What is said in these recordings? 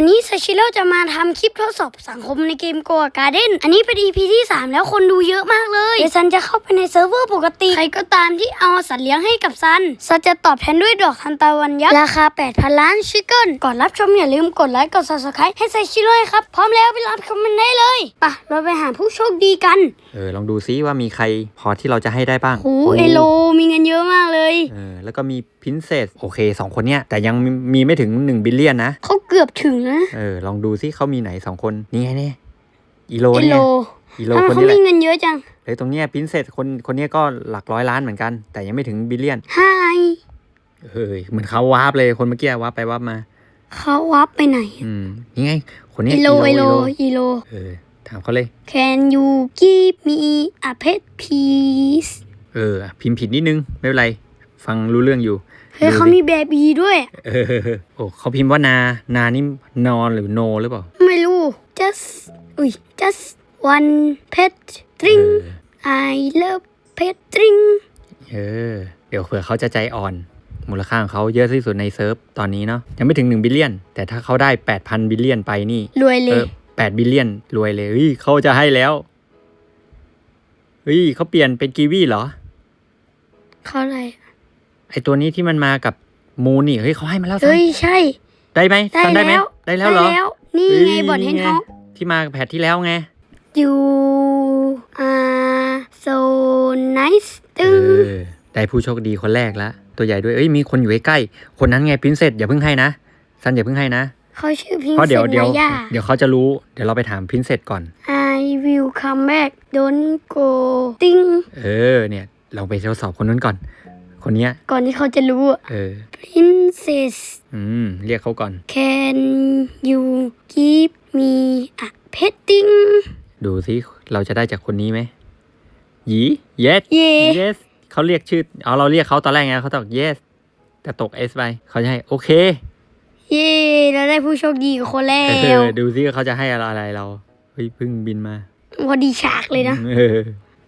วันนี้ซาชิโร่จะมาทำคลิปทดสอบสังคมในเกมโกะการ์เด้นอันนี้เป็น EP ที่ 3 แล้วคนดูเยอะมากเลยเดี๋ยวซันจะเข้าไปในเซิร์ฟเวอร์ปกติ ใครก็ตามที่เอาสัตว์เลี้ยงให้กับซันซันจะตอบแทนด้วยดอกทันตะวันยักษ์ ราคา 8,000 ล้านชิคเกิลก่อนรับชมอย่าลืมกดไลค์กด subscribe ให้ซาชิโร่ครับ พร้อมแล้วไปรับชมมันได้เลยไปะเราไปหาผู้โชคดีกัน เออลองดูซิว่ามีใครพอที่เราจะให้ได้บ้างโอ้เอโลมีเงินเยอะมากเลยเออแล้วก็มีพินเซสโอเคสองคนเนี้ยแต่ยังมีมีไม่ถึง1บิลเลียนนะเขาเกือบถึงนะ เออ ลองดูซิเขามีไหนสองคน นี่ไงเนี่ยอีโลเอเนี่โลยอีโลทำไมคนเขานี้แหมีละเงินเยอะจังเฮ้ยตรงเนี้ยพินเซสคนคนเนี้ยก็หลักร้อยล้านเหมือนกัน แต่ยังไม่ถึงบิลเลียนไฮเฮ้ยเหมือนเขาวาร์ปเลยคนเมื่อกี้วาร์ปไปวาร์ปมา เขาวับไปไหน อืมนี่ไง คนเนี้ยอีโลอีโลอีโลเออถามเขาเลย Can you give me a pet please เออ พิมพ์ผิดนิดนึง ไม่เป็นไร ฟังรู้เรื่องอยู่ เฮ้ยดูเขาดิมีแบบบีด้วย เออโอ้เขาพิมพ์ว่านา นานี่นอนหรือโนหรือเปล่า ไม่รู้ just อุ้ย just one pet เอ string อ I love pet string เออ เดี๋ยวเผื่อเขาจะใจอ่อน มูลค่าของเขาเยอะที่สุดในเซิร์ฟตอนนี้เนาะ ยังไม่ถึง 1 บิลเลียน แต่ถ้าเขาได้ 8,000 บิลเลียนไปนี่ รวยเลเอยอ8บิลเลียน รวยเลยเฮ้ยเขาจะให้แล้ว เฮ้ยเขาเปลี่ยนเป็นกีวีเหรอ เขาอะไร ไอตัวนี้ที่มันมากับมูนนี่เฮ้ยเขาให้มาแล้วซันเฮ้ยใช่ ได้ไหมได้ซันได้ไหมแล้ว ได้แล้วเหรอนี่เฮ้ไงยบอดเฮนไงฮอกที่มากับแพทที่แล้วไง you are so nice เอตึงอได้ผู้โชคดีคนแรกละตัวใหญ่ด้วยเอ้ยมีคนอยู่ใกล้ๆคนนั้นไงพินเซสอย่าเพิ่งให้นะซันอย่าเพิ่งให้นะเขาชื่อพิงเพราะเซเดี๋ยวนเดี๋ยวนายาเดี๋ยวเขาจะรู้เดี๋ยวเราไปถามพินเซสก่อน I will come back don't go ติ้งเออเนี่ยเราไปทดสอบคนนั้นก่อน คนเนี้ย ก่อนที่เขาจะรู้อะเออ Princess อืม เรียกเขาก่อน Can you give me a petting ดูสิเราจะได้จากคนนี้ไหมหยี yes เย่ yes เขาเรียกชื่อเอาเราเรียกเขาตอนแรกไงเขาตอบ yes แต่ตก s ไปเขาจะให้โอเคเย่เราได้ผู้โชคดีคนแล้เอวอดูสิเขาจะให้อะไรเราเฮ้ยเพิ่งบินมา พอดีฉากเลยนะ เออ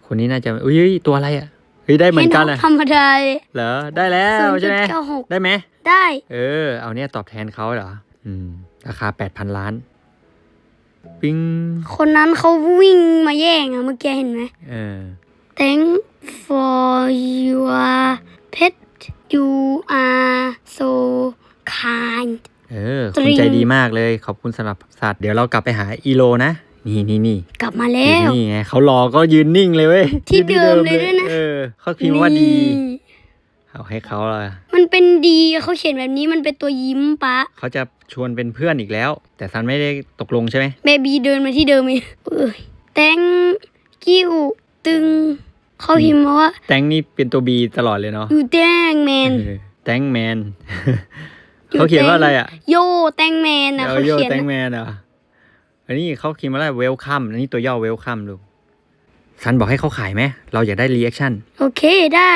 คนนี้น่าจะอุ้ยเฮ้ยตัวอะไรอะเฮ้ยได้เหมือนกันห็อะธรรมดาเลยเหรอได้แล้วใช่ไหม0.96ได้ไหมได้ เออ เอาเนี่ยตอบแทนเขาเหรออืมราคาแปดพันล้านปิ้งคนนั้นเขาวิ่งมาแย่งอะเมื่อกี้เห็นไหมเออ Thank for your pet you are so kind เออ คุณใจดีมากเลย ขอบคุณสำหรับสัตว์ เดี๋ยวเรากลับไปหาอีโลนะ นี่นี่นี่กลับมาอแล้ยู่วนี่ไงเขารอก็ยืนนิ่งเลยเว้ยที่ยืนเดิมเลยด้วยนะ เออเขาพิมพ์ว่าดีนี่เอาให้เขาละมันเป็นดีเขาเขียนแบบนี้มันเป็นตัวยิ้มปะเขาจะชวนเป็นเพื่อนอีกแล้ว แต่ซันไม่ได้ตกลงใช่ไหมเบบีเดินมาที่เดิมอีกเอ้ย thank you ตึงเขาพิมพ์มาว่าแตงนี่เป็นตัวบีตลอดเลยเนาะ you thank man แตงแมนเขาเขียนว่าอะไรอะ โย thank man นะเอเขาอโยเขียนแตงนะแมนอะ อันนี้เขาเขียนว่าอะไรเวลคัมอันนี้ตัวย่อเวลคัมดูซันบอกให้เขาขายไหมเราอยากได้รีแอคชั่นโอเคได้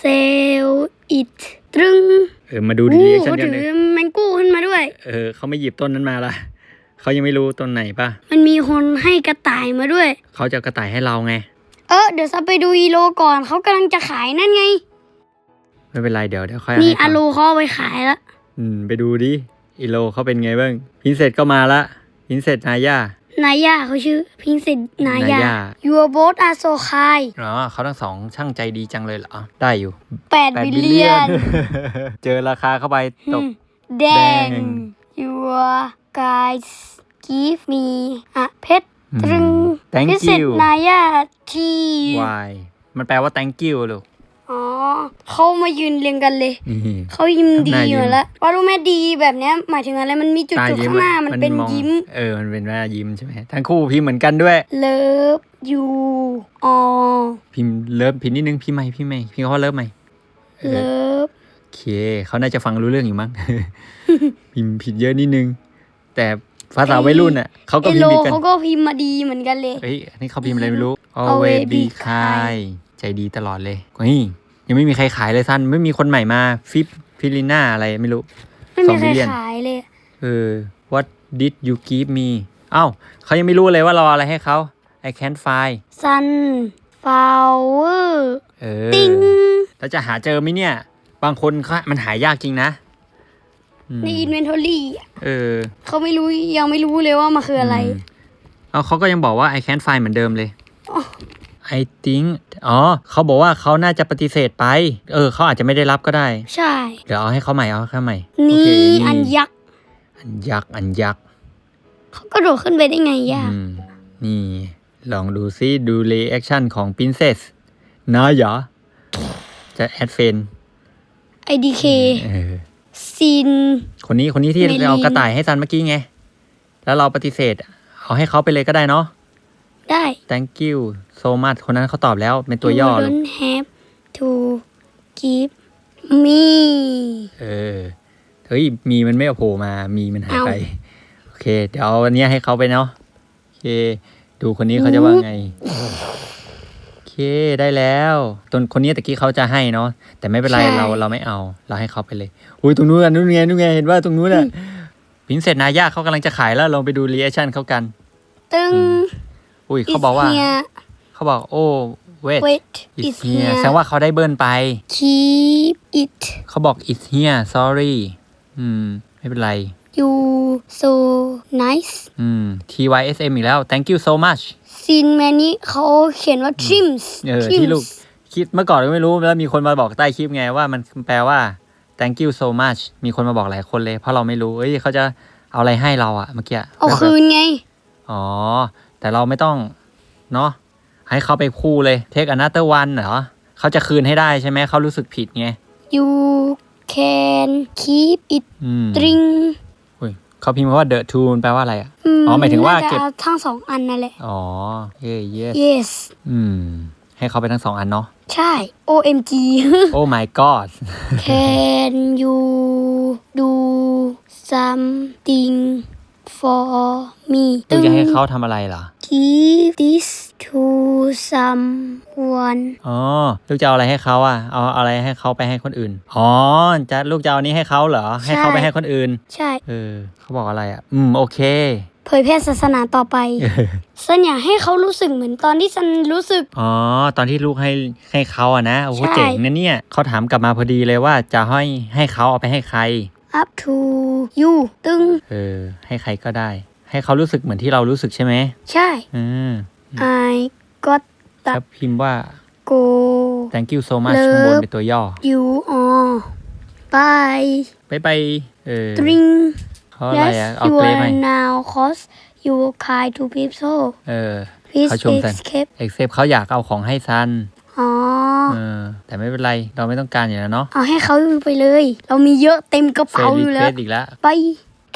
sell it ตรึงเออมาดูอู้รีแอคชั่นเขากันถืเลอยแมงกู้ขึ้นมาด้วย เออเขาไม่หยิบต้นนั้นมาละเขายังไม่รู้ต้นไหนป่ะมันมีคนให้กระต่ายมาด้วย เขาจะเอากระต่ายให้เราไง เออเดี๋ยวซับไปดูอีโลก่อนเขากำลังจะขายนั่นไง ไม่เป็นไรเดี๋ยวเดี๋ยวค่อยนี่ให้อาเขาโลเขาเอาไปขายแล้วอืมไปดูดิอีโลเขาเป็นไงบ้างพินเซตก็มาละ พินเซตนายา นายาเขาชื่อพิงเซนนายา นายา Your boat are so high อ๋อเขาทั้งสองช่างใจดีจังเลยเหรอ ได้อยู่8บิลเลียนเจอราคาเข้าไปตกแดงแดง Your guys give me a pet อืมตรึง Thank พิเศษ you นายาที วาย มันแปลว่า thank you ลูก อ๋อเขามายืนเรียงกันเลย นี่เขายิ้มดีหน้ายิ้มมาแล้วว่ารู้ไหมดีแบบเนี้ยหมายถึงอะไรมันมีจุดตาจุดยิ้มข้างหน้าอะมันเป็นมองยิ้ม เออ มันเป็นหน้ายิ้มใช่ไหมทั้งคู่พิมพ์เหมือนกันด้วย Love you all พิมพ์เลิฟพิมพ์นิดนึงพิมพ์ใหม่พิมพ์ใหม่พิมพ์เขาว่าเลิฟใหม่เออ Love โอเคเขาน่าจะฟังรู้เรื่องอยู่มั้ง พิมพ์ผิดเยอะนิดนึง แต่ภาษาวัยรุ่นอะเขาก็เอพิมโลพ์ผิดกันเขาก็พิมพ์มาดีเหมือนกันเลยเฮ้ยอันนี้เขาพิมพ์อะไรไม่รู้ Always always be be kind ใจดีตลอดเลยเฮ้ยยังไม่มีใครขายเลยท่านไม่มีคนใหม่มาฟิปฟิลิน่าอะไรไม่รู้ไม่มีใครสองบิลเลียนขายเลย เออ what did you give me เอ้าเขายังไม่รู้เลยว่าเราเอาอะไรให้เขา I can't find Sun flower เออติ้งแล้วจะหาเจอไหมเนี่ย บางคนเขามันหายากจริงนะอืมใน inventory อะเออเขาไม่รู้ยังไม่รู้เลยว่ามันคืออะไรมเอาเขาก็ยังบอกว่า I can't find เหมือนเดิมเลยอ๋อ I think อ๋อเขาบอกว่าเขาน่าจะปฏิเสธไป เออเขาอาจจะไม่ได้รับก็ได้ ใช่ เดี๋ยวเอาให้เขาใหม่เอาให้เขาใหม่โอนี่เคอันยักษ์ อันยักษ์อันยักษ์เขากระโดดขึ้นไปได้ไงยากอืมนี่ ลองดูซิดู reaction ของ princess นะหยะจะแอดเฟน IDK เออซีนคนนี้คนนี้ที่เมลินเอากระต่ายให้ซันเมื่อกี้ไง แล้วเราปฏิเสธ เอาให้เขาไปเลยก็ได้เนาะ ได้ thank you so much คนนั้นเขาตอบแล้ว เป็นตัวย่อ You ลูก don't have to give me เออ เฮ้ย มีมันไม่เอาโผล่มา มีมันหายไป โอเค เดี๋ยวเอาอันเนี้ยให้เขาไปเนาะ โอเค ดูคนนี้เขาจะว่าไง โอเค ได้แล้วตนคนนี้ตะกี้เขาจะให้เนาะ แต่ไม่เป็นไร ใช่ เรา เราไม่เอา เราให้เขาไปเลย อุ้ย ตรงนู้นอะนู้นไง นู้นไง เห็นว่าตรงนู้นอะพินเซตนายาเขากำลังจะขายแล้ว ลองไปดูรีแอคชั่นเขากัน ตึง อุ้ยเขาบอกว่า It's here เขาบอกโอ้ wait wait it's it's here here แสดงว่าเขาได้เบิร์นไป keep it เขาบอก it's here sorry อืม ไม่เป็นไร you so nice อืม TYSM อีกแล้ว thank you so much ซีนแมนนี้เขาเขียนว่า trims เออ trims ที่ลูกคิดเมื่อก่อนก็ไม่รู้ แล้วมีคนมาบอกใต้คลิปไงว่ามันแปลว่า thank you so much มีคนมาบอกหลายคนเลย เพราะเราไม่รู้ เอ้ยเขาจะเอาอะไรให้เราอะเมื่อกี้เอาคืนไง อ๋อ แต่เราไม่ต้องเนาะให้เขาไปคู่เลย take another one เหรอเขาจะคืนให้ได้ใช่ไหมเขารู้สึกผิดไง you can keep it อืม string อุ้ยเขาพิมพ์ว่า the two มันแปลว่าอะไรอะอ๋อหมายถึงว่าน่จะเก็บอทั้งสองอันนั่นแหละ อ๋อเย้ yes yes อืม ให้เขาไปทั้งสองอันเนาะ ใช่ OMG oh my god Can you do something for me ลูกจะให้เขาทำอะไรเหรอ Give this to someone อ๋อ ลูกจะเอาอะไรให้เขาอะ เอาอะไรให้เขาไปให้คนอื่น อ๋อ จะลูกจะเอานี้ให้เขาเหรอ ให้เขาไปให้คนอื่น ใช่ เออ เขาบอกอะไรอะ อืม โอเค เผยแพร่ศาสนาต่อไปสันอยากให้เขารู้สึกเหมือนตอนที่สันรู้สึก อ๋อ ตอนที่ลูกให้ให้เขาอะนะ โอ้โหใช่เจ๋งนะเนี่ย เขาถามกลับมาพอดีเลยว่าจะให้ให้เขาเอาไปให้ใคร up to you ตึงเออ ให้ใครก็ได้ ให้เขารู้สึกเหมือนที่เรารู้สึกใช่ไหมใช่ อืม I got ครับพิมพ์ว่า go thank you so much เลิฟข้างบนเป็นตัวย่อ you on bye ไปไปเออ string เขาอะไร yes อะ เอา you เกรดไหม are now cause you kind to people เออ please เขาชมสัน escape เอ็กเซปเขาอยากเอาของให้ซัน อ๋อ เออ แต่ไม่เป็นไร เราไม่ต้องการอยู่แล้วเนาะเอาให้เขาไปเลย เรามีเยอะเต็มกระเฟเป๋าซอรียู่เควแล้ว สอีกแล้ว ไป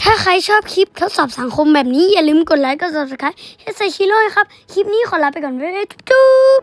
ถ้าใครชอบคลิปทดสอบสังคมแบบนี้ อย่าลืมกดไลค์กด subscribe ให้ใส่ชิโร่ครับ คลิปนี้ขอลาไปก่อน บ๊ายบายจุ๊บ